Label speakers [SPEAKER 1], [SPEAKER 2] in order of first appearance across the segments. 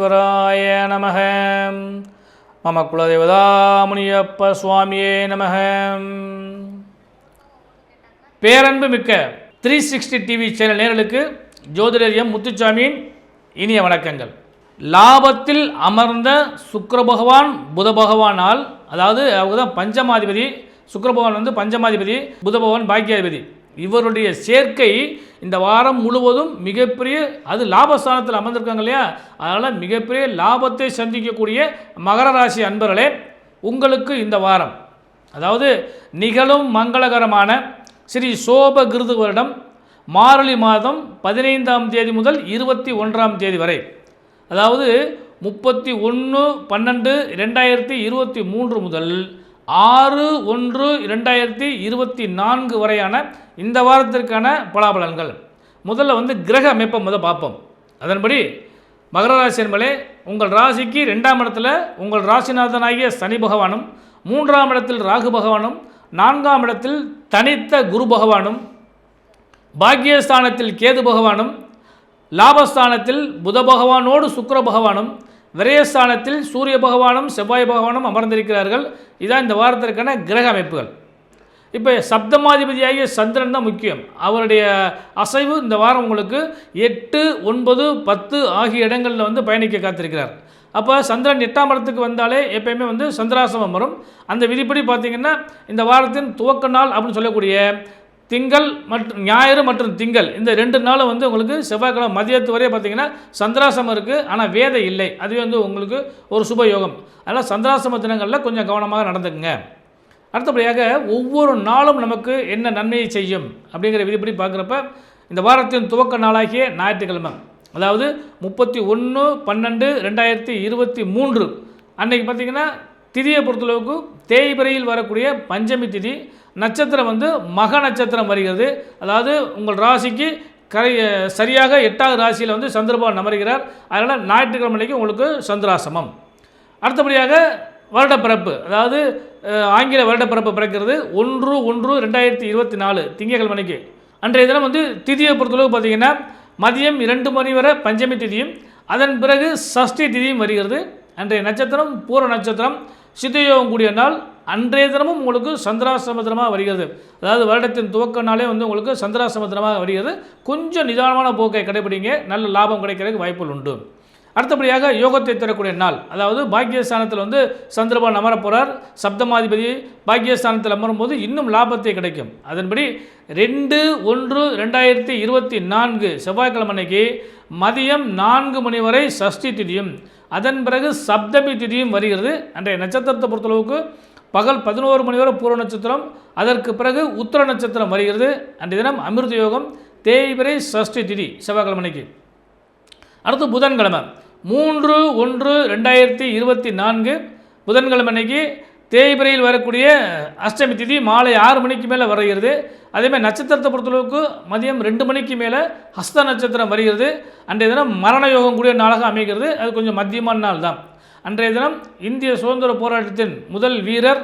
[SPEAKER 1] விக்னேஸ்வராய நமக. மம குலதேவதா முனியப்ப சுவாமியே நமக. பேரன்பு மிக்க த்ரீ சிக்ஸ்டி டிவி சேனல் நேரலுக்கு ஜோதிடரியம் முத்துச்சாமியின் இனிய வணக்கங்கள். லாபத்தில் அமர்ந்த சுக்கர பகவான் புத பகவானால் அதாவது அவங்க தான் பஞ்சமாதிபதி சுக்கர பகவான் வந்து பஞ்சமாதிபதி புத பகவான் பாக்கியாதிபதி. இவருடைய சேர்க்கை இந்த வாரம் முழுவதும் மிகப்பெரிய அது லாபஸ்தானத்தில் அமர்ந்திருக்காங்க இல்லையா? அதனால் மிகப்பெரிய லாபத்தை சந்திக்கக்கூடிய மகர ராசி அன்பர்களே உங்களுக்கு இந்த வாரம் அதாவது நிகழும் மங்களகரமான ஸ்ரீ சோப கிருது வருடம் மாரளி மாதம் பதினைந்தாம் தேதி முதல் இருபத்தி ஒன்றாம் தேதி வரை. அதாவது முப்பத்தி ஒன்று பன்னெண்டு ரெண்டாயிரத்தி இருபத்தி மூன்று முதல் ஆறு ஒன்று இரண்டாயிரத்தி இருபத்தி நான்கு வரையான இந்த வாரத்திற்கான பலாபலன்கள். முதல்ல வந்து கிரக அமைப்பை முதல் பார்ப்போம். அதன்படி மகர ராசி என்பதே உங்கள் ராசிக்கு ரெண்டாம் இடத்துல உங்கள் ராசிநாதனாகிய சனி பகவானும் மூன்றாம் இடத்தில் ராகு பகவானும் நான்காம் இடத்தில் தனித்த குரு பகவானும் பாக்கியஸ்தானத்தில் கேது பகவானும் லாபஸ்தானத்தில் புத பகவானோடு சுக்கர பகவானும் விரயஸ்தானத்தில் சூரிய பகவானும் செவ்வாய் பகவானும் அமர்ந்திருக்கிறார்கள். இதான் இந்த வாரத்திற்கான கிரக அமைப்புகள். இப்போ சப்தமாதிபதியாகிய சந்திரன் தான் முக்கியம். அவருடைய அசைவு இந்த வாரம் உங்களுக்கு எட்டு ஒன்பது பத்து ஆகிய இடங்களில் வந்து பயணிக்க காத்திருக்கிறார். அப்போ சந்திரன் எட்டாம் இடத்துக்கு வந்தாலே எப்பயுமே வந்து சந்திராசமம் வரும். அந்த விதிப்படி பார்த்திங்கன்னா இந்த வாரத்தின் துவக்க நாள் அப்படின்னு சொல்லக்கூடிய திங்கள் மற்றும் ஞாயிறு மற்றும் திங்கள். இந்த ரெண்டு நாளும் வந்து உங்களுக்கு செவ்வாய்க்கிழமை மதியத்து வரையே பார்த்தீங்கன்னா சந்திராசமம் இருக்குது ஆனால் வேதம் இல்லை. அதுவே வந்து உங்களுக்கு ஒரு சுப யோகம். அதனால் சந்திராசம தினங்களில் கொஞ்சம் கவனமாக நடந்துக்குங்க. அடுத்தபடியாக ஒவ்வொரு நாளும் நமக்கு என்ன நன்மையை செய்யும் அப்படிங்கிற விதிப்படி பார்க்குறப்ப இந்த வாரத்தின் துவக்க நாளாகிய ஞாயிற்றுக்கிழமை. அதாவது முப்பத்தி ஒன்று பன்னெண்டு ரெண்டாயிரத்தி இருபத்தி மூன்று. அன்றைக்கி பார்த்திங்கன்னா திதியை பொறுத்தளவுக்கு தேய்பிரையில் வரக்கூடிய பஞ்சமி திதி நட்சத்திரம் வந்து மக நட்சத்திரம் வருகிறது. அதாவது உங்கள் ராசிக்கு கரை சரியாக எட்டாவது ராசியில் வந்து சந்திரபான் அமர்கிறார். அதனால் ஞாயிற்றுக்கிழமை அன்னைக்கு உங்களுக்கு சந்திராசமம். அடுத்தபடியாக வருடப்பிறப்பு அதாவது ஆங்கில வருடப்பிறப்பு பிறக்கிறது ஒன்று ஒன்று ரெண்டாயிரத்தி இருபத்தி நாலு திங்கட்கிழமைக்கு அன்றைய தினம் வந்து திதியை பொறுத்தளவு பார்த்தீங்கன்னா மதியம் இரண்டு மணி வரை பஞ்சமி திதியும் அதன் பிறகு சஷ்டி திதியும் வருகிறது. அன்றைய நட்சத்திரம் பூர நட்சத்திரம் சித்தயோகம் கூடிய நாள் அன்றைய தினமும் உங்களுக்கு சந்திராசமுத்திரமாக வருகிறது. அதாவது வருடத்தின் துவக்க நாளே வந்து உங்களுக்கு சந்திராசமுத்திரமாக வருகிறது. கொஞ்சம் நிதானமான போக்கை கடைபிடிங்க. நல்ல லாபம் கிடைக்கிறதுக்கு வாய்ப்புகள் உண்டு. அடுத்தபடியாக யோகத்தை தரக்கூடிய நாள். அதாவது பாக்கியஸ்தானத்தில் வந்து சந்திரபான் அமரப்போகிறார் சப்தமாதிபதி பாக்கியஸ்தானத்தில் அமரும்போது இன்னும் லாபத்தை கிடைக்கும். அதன்படி ரெண்டு ஒன்று ரெண்டாயிரத்தி இருபத்தி நான்கு செவ்வாய்க்கிழமை அன்னைக்கு மதியம் நான்கு மணி வரை சஷ்டி திதியும் அதன் பிறகு சப்தமி திதியும் வருகிறது. அன்றைய நட்சத்திரத்தை பொறுத்தளவுக்கு பகல் பதினோரு மணி வரை பூர்வ நட்சத்திரம் அதற்கு பிறகு உத்தர நட்சத்திரம் வருகிறது. அன்றைய தினம் அமிர்த யோகம் தேய்பிரை சஷ்டி திதி செவ்வாய்க்கிழமைக்கு. அன்னைக்கு அடுத்து புதன்கிழமை. மூன்று ஒன்று ரெண்டாயிரத்தி இருபத்தி நான்கு புதன்கிழமை அன்னைக்கு தேய்பிரையில் வரக்கூடிய அஷ்டமி திதி மாலை ஆறு மணிக்கு மேலே வருகிறது. அதேமாதிரி நட்சத்திரத்தை பொறுத்தளவுக்கு மதியம் ரெண்டு மணிக்கு மேலே ஹஸ்த நட்சத்திரம் வருகிறது. அன்றைய தினம் மரண யோகம் கூடிய நாளாக அமைகிறது. அது கொஞ்சம் மத்தியமான நாள் தான். அன்றைய தினம் இந்திய சுதந்திர போராட்டத்தின் முதல் வீரர்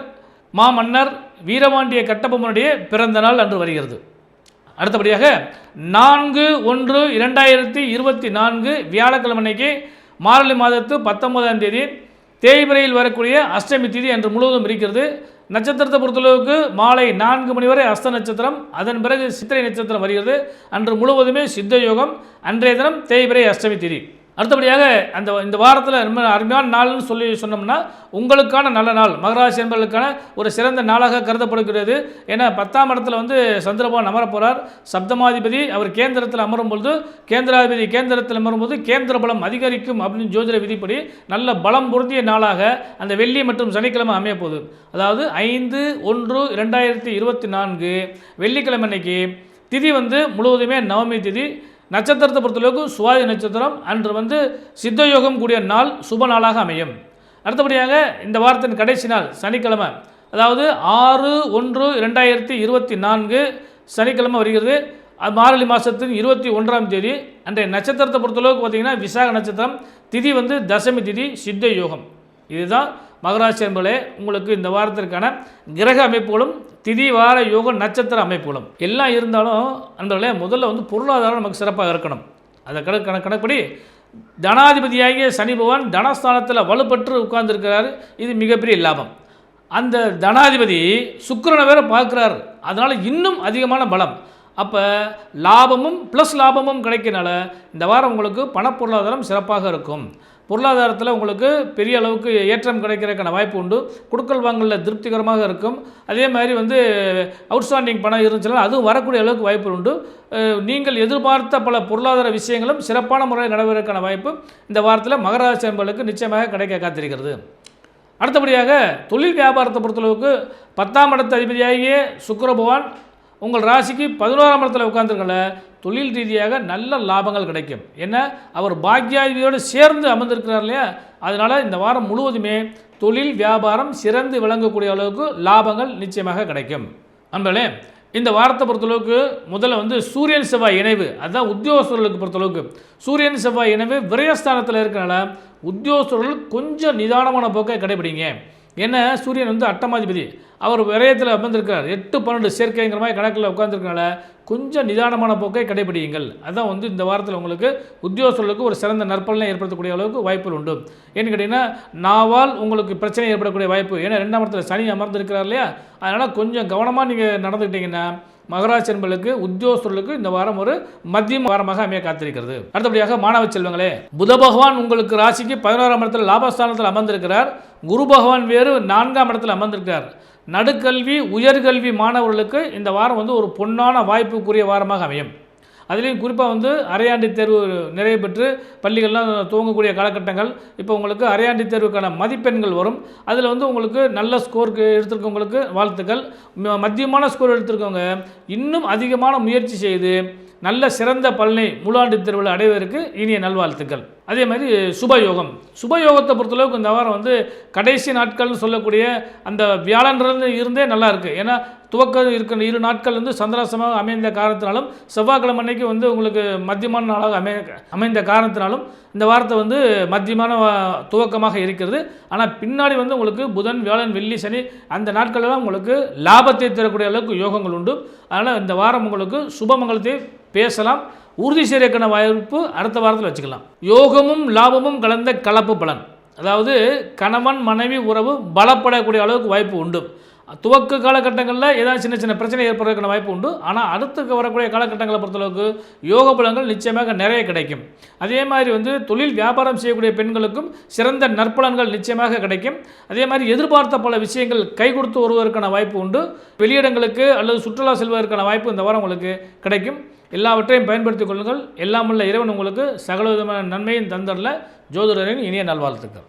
[SPEAKER 1] மாமன்னர் வீரபாண்டிய கட்டபொம்மனுடைய பிறந்த நாள் அன்று வருகிறது. அடுத்தபடியாக நான்கு ஒன்று இரண்டாயிரத்தி இருபத்தி நான்கு வியாழக்கிழமை அன்னைக்கு மார்கழி மாதத்து பத்தொன்பதாம் தேதி தேய்பிரையில் வரக்கூடிய அஷ்டமி திதி அன்று முழுவதும் இருக்கிறது. நட்சத்திரத்தை பொறுத்தளவுக்கு மாலை நான்கு மணி வரை அஸ்த நட்சத்திரம் அதன் பிறகு சித்திரை நட்சத்திரம் வருகிறது. அன்று முழுவதுமே சித்த யோகம் அன்றைய தினம் தேய்பிரை அஷ்டமி திதி. அடுத்தபடியாக அந்த இந்த வாரத்தில் ரொம்ப அருமையான நாள்னு சொல்லி சொன்னோம்னா உங்களுக்கான நல்ல நாள். மகராசி என்பதற்கான ஒரு சிறந்த நாளாக கருதப்படுகிறது. ஏன்னா பத்தாம் இடத்துல வந்து சந்திரபவன் அமரப்போகிறார் சப்தமாதிபதி அவர் கேந்திரத்தில் அமரும் பொழுது கேந்திராதிபதி கேந்திரத்தில் அமரும்போது கேந்திர பலம் அதிகரிக்கும் அப்படின்னு ஜோதிட விதிப்படி நல்ல பலம் பொருந்திய நாளாக அந்த வெள்ளி மற்றும் சனிக்கிழமை அமைய போகுது. அதாவது ஐந்து ஒன்று இரண்டாயிரத்தி இருபத்தி நான்கு வெள்ளிக்கிழமை அன்னைக்கு திதி வந்து முழுவதுமே நவமி திதி. நட்சத்திரத்தை பொறுத்தளவுக்கு சுவாதி நட்சத்திரம் அன்று வந்து சித்தயோகம் கூடிய நாள் சுப நாளாக அமையும். அடுத்தபடியாக இந்த வாரத்தின் கடைசி நாள் சனிக்கிழமை. அதாவது ஆறு ஒன்று ரெண்டாயிரத்தி இருபத்தி நான்கு சனிக்கிழமை வருகிறது. அது மார்கழி மாதத்தின் இருபத்தி ஒன்றாம் தேதி. அன்றைய நட்சத்திரத்தை பொறுத்தளவுக்கு பார்த்தீங்கன்னா விசாக நட்சத்திரம் திதி வந்து தசமி திதி சித்த யோகம் இதுதான் மகராசி என்பதே உங்களுக்கு இந்த வாரத்திற்கான கிரக அமைப்புகளும் திதி வார யோக நட்சத்திர அமைப்புகளும். எல்லாம் இருந்தாலும் அந்த முதல்ல வந்து பொருளாதாரம் நமக்கு சிறப்பாக இருக்கணும். அதை கணக்கு கணக்கு கணக்குப்படி தனாதிபதியாகிய சனி பகவான் தனஸ்தானத்தில் வலுப்பற்று உட்கார்ந்துருக்கிறாரு. இது மிகப்பெரிய லாபம். அந்த தனாதிபதி சுக்கிரனை வேற பார்க்குறாரு. அதனால் இன்னும் அதிகமான பலம். அப்போ லாபமும் ப்ளஸ் லாபமும் கிடைக்கிறனால இந்த வாரம் உங்களுக்கு பணப்பொருளாதாரம் சிறப்பாக இருக்கும். பொருளாதாரத்தில் உங்களுக்கு பெரிய அளவுக்கு ஏற்றம் கிடைக்கிறதுக்கான வாய்ப்பு உண்டு. குடுக்கல் வாங்கலில் திருப்திகரமாக இருக்கும். அதே மாதிரி வந்து அவுட்ஸ்டாண்டிங் பணம் இருந்துச்சுன்னா அதுவும் வரக்கூடிய அளவுக்கு வாய்ப்பு உண்டு. நீங்கள் எதிர்பார்த்த பல பொருளாதார விஷயங்களும் சிறப்பான முறையில் நடைபெறக்கான வாய்ப்பு இந்த வாரத்தில் மகராசி என்பர்களுக்கு நிச்சயமாக கிடைக்க காத்திருக்கிறது. அடுத்தபடியாக தொழில் வியாபாரத்தை பொறுத்தளவுக்கு பத்தாம் இடத்து அதிபதியாகிய சுக்கிர பகவான் உங்கள் ராசிக்கு பதினோராம் இடத்துல உட்காந்துருக்கல தொழில் ரீதியாக நல்ல லாபங்கள் கிடைக்கும். ஏன்னா அவர் பாக்யாதிபதியோடு சேர்ந்து அமர்ந்திருக்கிறார் இல்லையா? அதனால் இந்த வாரம் முழுவதுமே தொழில் வியாபாரம் சிறந்து விளங்கக்கூடிய அளவுக்கு லாபங்கள் நிச்சயமாக கிடைக்கும். நண்பர்களே இந்த வாரத்தை பொறுத்தளவுக்கு முதல்ல வந்து சூரியன் செவ்வாய் இணைவு அதுதான் உத்தியோகஸ்தர்களுக்கு பொறுத்தளவுக்கு. சூரியன் செவ்வாய் இணைவு விரயஸ்தானத்தில் இருக்கிறனால உத்தியோகஸ்தர்கள் கொஞ்சம் நிதானமான போக்கை கடைபிடிங்க. ஏன்னா சூரியன் வந்து அட்டமாதிபதி. அவர் விரயத்தில் அமர்ந்திருக்கிறார். எட்டு பன்னெண்டு சேர்க்கைங்கிற மாதிரி கணக்கில் உட்காந்துருக்கனால கொஞ்சம் நிதானமான போக்கை கடைபிடியுங்கள். அதான் வந்து இந்த வாரத்தில் உங்களுக்கு உத்தியோகஸ்தர்களுக்கு ஒரு சிறந்த நற்பலனை ஏற்படுத்தக்கூடிய அளவுக்கு வாய்ப்புகள் உண்டு. ஏன்னு கேட்டிங்கன்னா நாவால் உங்களுக்கு பிரச்சனை ஏற்படக்கூடிய வாய்ப்பு. ஏன்னா ரெண்டாம் இடத்துல சனி அமர்ந்திருக்கிறார் இல்லையா? அதனால் கொஞ்சம் கவனமாக நீங்கள் நடந்துக்கிட்டிங்கன்னா மகராஜ் என்பர்களுக்கு உத்தியோகஸ்தர்களுக்கு இந்த வாரம் ஒரு மத்தியம் வாரமாக அமைய காத்திருக்கிறது. அடுத்தபடியாக மாணவ செல்வங்களே புத பகவான் உங்களுக்கு ராசிக்கு பதினோராம் இடத்தில் லாபஸ்தானத்தில் அமர்ந்திருக்கிறார். குரு பகவான் வேறு நான்காம் இடத்தில் அமர்ந்திருக்கிறார். நடுக்கல்வி உயர்கல்வி மாணவர்களுக்கு இந்த வாரம் வந்து ஒரு பொன்னான வாய்ப்புக்குரிய வாரமாக அமையும். அதுலேயும் குறிப்பாக வந்து அரையாண்டு தேர்வு நிறைவு பெற்று பள்ளிகள்லாம் துவங்கக்கூடிய காலகட்டங்கள் இப்போ உங்களுக்கு அரையாண்டு தேர்வுக்கான மதிப்பெண்கள் வரும். அதில் வந்து உங்களுக்கு நல்ல ஸ்கோர் எடுத்திருக்கவங்களுக்கு வாழ்த்துக்கள். மத்தியமான ஸ்கோர் எடுத்திருக்கவங்க இன்னும் அதிகமான முயற்சி செய்து நல்ல சிறந்த பலனை முழாண்டு தேர்வில் அடைவதற்கு இனிய நல்வாழ்த்துக்கள். அதே மாதிரி சுபயோகம். சுபயோகத்தை பொறுத்தளவுக்கு இந்த வாரம் வந்து கடைசி நாட்கள்னு சொல்லக்கூடிய அந்த வியாழன்றது இருந்தே நல்லா இருக்குது ஏன்னா துவக்கம் இருக்கிற இரு நாட்கள் வந்து சந்திராசமாக அமைந்த காரணத்தினாலும் செவ்வாய்க்கிழமை அன்னைக்கு வந்து உங்களுக்கு மத்தியமான நாளாக அமை அமைந்த காரணத்தினாலும் இந்த வாரத்தை வந்து மத்தியமான துவக்கமாக இருக்கிறது. ஆனால் பின்னாடி வந்து உங்களுக்கு புதன் வியாழன் வெள்ளி சனி அந்த நாட்களெல்லாம் உங்களுக்கு லாபத்தை தரக்கூடிய அளவுக்கு யோகங்கள் உண்டு. அதனால் இந்த வாரம் உங்களுக்கு சுபமங்கலத்தை பேசலாம். உறுதி செய்யறதுக்கான வாய்ப்பு அடுத்த வாரத்தில் வச்சுக்கலாம். யோகமும் லாபமும் கலந்த கலப்பு பலன். அதாவது கணவன் மனைவி உறவு பலப்படக்கூடிய அளவுக்கு வாய்ப்பு உண்டு. துவக்க காலகட்டங்களில் ஏதாவது சின்ன சின்ன பிரச்சனை ஏற்படுறதுக்கான வாய்ப்பு உண்டு. ஆனால் அடுத்து வரக்கூடிய காலகட்டங்களை பொறுத்தளவுக்கு யோக பலங்கள் நிச்சயமாக நிறைய கிடைக்கும். அதே மாதிரி வந்து தொழில் வியாபாரம் செய்யக்கூடிய பெண்களுக்கும் சிறந்த நற்பலன்கள் நிச்சயமாக கிடைக்கும். அதே மாதிரி எதிர்பார்த்த பல விஷயங்கள் கை கொடுத்து வருவதற்கான வாய்ப்பு உண்டு. வெளியிடங்களுக்கு அல்லது சுற்றுலா செல்வதற்கான வாய்ப்பு இந்த வாரம் உங்களுக்கு கிடைக்கும். எல்லாவற்றையும் பயன்படுத்திக் கொள்ளுங்கள். எல்லாமுள்ள இறைவன் உங்களுக்கு சகல விதமான நன்மையும் தந்தரல ஜோதிடரின் இனிய நல்வாழ்த்துக்கள்.